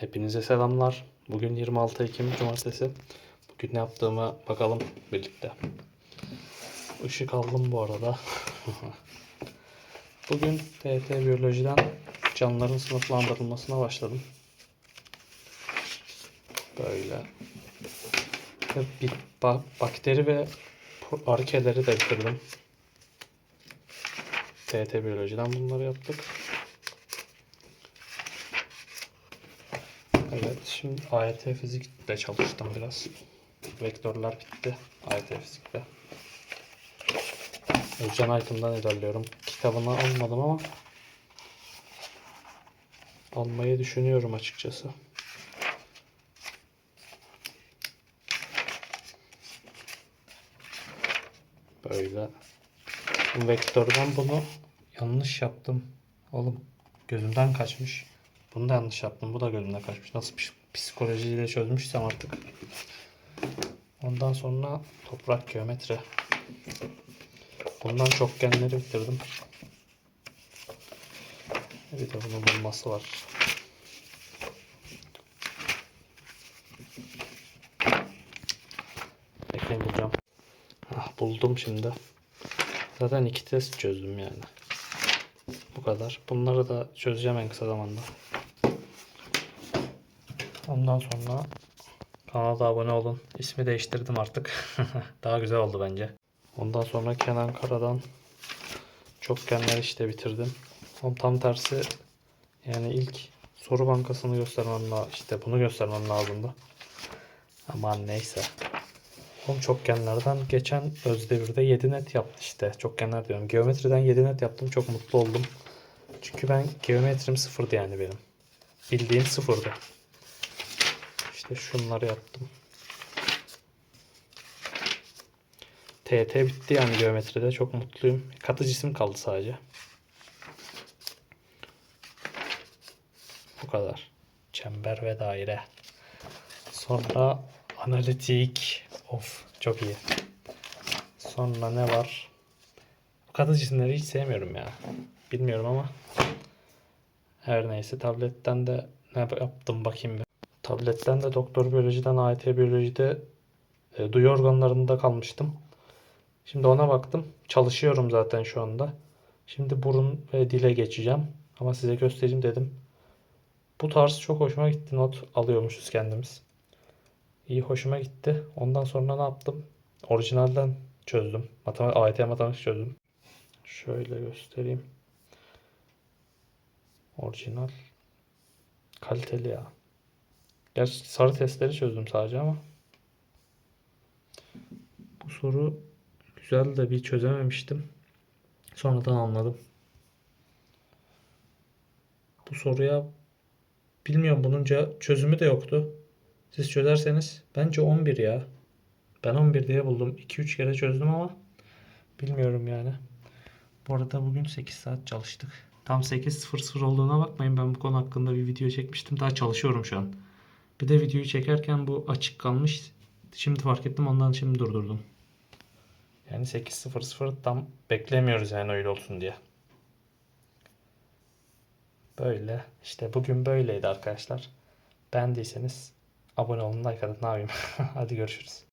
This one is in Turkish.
Hepinize selamlar. Bugün 26 Ekim Cumartesi. Bugün ne yaptığıma bakalım birlikte. Işık aldım bu arada. Bugün TET Biyoloji'den canlıların sınıflandırılmasına başladım. Böyle. Ve bir ba- bakteri ve arkeleri de bitirdim. TET Biyoloji'den bunları yaptık. Evet, şimdi AYT fizikle çalıştım biraz. Vektörler bitti AYT fizikle. Özcan Aydın'dan ilerliyorum. Kitabını almadım ama almayı düşünüyorum açıkçası. Böyle. Vektörden bunu yanlış yaptım. Oğlum gözümden kaçmış. Bunu da yanlış yaptım. Bu da gözümden kaçmış. Nasıl ps- psikolojiyle çözmüşsem artık. Ondan sonra toprak geometri. Bundan çokgenleri bitirdim. Bir de bunun bulması var. Bekleyin bulacağım. Ah, buldum şimdi. Zaten iki test çözdüm yani. Bu kadar. Bunları da çözeceğim en kısa zamanda. Ondan sonra kanala abone olun. İsmi değiştirdim artık. Daha güzel oldu bence. Ondan sonra Kenan Kara'dan çokgenler işte bitirdim. Ama tam tersi yani ilk soru bankasını göstermem lazım. İşte bunu göstermem lazımdı. Aman neyse. Oğlum çokgenlerden geçen Özdevir'de 7 net yaptı işte. Çokgenler diyorum. Geometriden 7 net yaptım. Çok mutlu oldum. Çünkü ben geometrim sıfırdı yani benim. Bildiğim sıfırdı. İşte şunları yaptım. TT bitti yani geometride. Çok mutluyum. Katı cisim kaldı sadece. Bu kadar. Çember ve daire. Sonra analitik. Of çok iyi. Sonra ne var? Katı cisimleri hiç sevmiyorum ya. Bilmiyorum ama. Her neyse tabletten de ne yaptım bakayım bir. Tabletten de doktor biyolojiden AYT biyolojide e, duyu organlarında kalmıştım. Şimdi ona baktım. Çalışıyorum zaten şu anda. Şimdi burun ve dile geçeceğim. Ama size göstereyim dedim. Bu tarz çok hoşuma gitti. Not alıyormuşuz kendimiz. İyi hoşuma gitti. Ondan sonra ne yaptım? Orijinalden çözdüm. Matematik, AYT matematik çözdüm. Şöyle göstereyim. Orijinal. Kaliteli ya. Gerçi sarı testleri çözdüm sadece ama. Bu soru güzel de bir çözememiştim. Sonradan anladım. Bu soruya bilmiyorum bunun çözümü de yoktu. Siz çözerseniz bence 11 ya. Ben 11 diye buldum. 2-3 kere çözdüm ama bilmiyorum yani. Bu arada bugün 8 saat çalıştık. Tam 8.00 olduğuna bakmayın. Ben bu konu hakkında bir video çekmiştim. Daha çalışıyorum şu an. Bir de videoyu çekerken bu açık kalmış. Şimdi fark ettim ondan şimdi durdurdum. Yani 8.00 tam beklemiyoruz yani öyle olsun diye. Böyle. İşte bugün böyleydi arkadaşlar. Beğendiyseniz abone olun, like atın. Ne yapayım? Hadi görüşürüz.